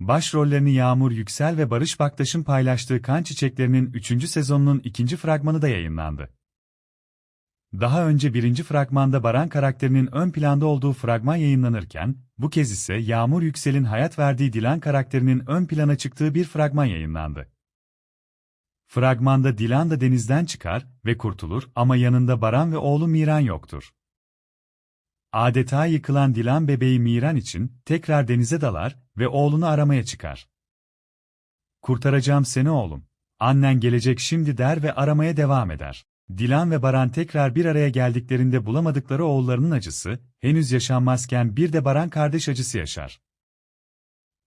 Başrollerini Yağmur Yüksel ve Barış Baktaş'ın paylaştığı Kan Çiçekleri'nin 3. sezonunun ikinci fragmanı da yayınlandı. Daha önce birinci fragmanda Baran karakterinin ön planda olduğu fragman yayınlanırken, bu kez ise Yağmur Yüksel'in hayat verdiği Dilan karakterinin ön plana çıktığı bir fragman yayınlandı. Fragmanda Dilan da denizden çıkar ve kurtulur ama yanında Baran ve oğlu Miran yoktur. Adeta yıkılan Dilan bebeği Miran için tekrar denize dalar ve oğlunu aramaya çıkar. Kurtaracağım seni oğlum. Annen gelecek şimdi der ve aramaya devam eder. Dilan ve Baran tekrar bir araya geldiklerinde bulamadıkları oğullarının acısı, henüz yaşanmazken bir de Baran kardeş acısı yaşar.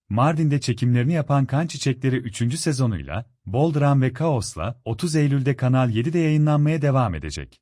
Mardin'de çekimlerini yapan Kan Çiçekleri 3. sezonuyla, bol dram ve kaosla 30 Eylül'de Kanal 7'de yayınlanmaya devam edecek.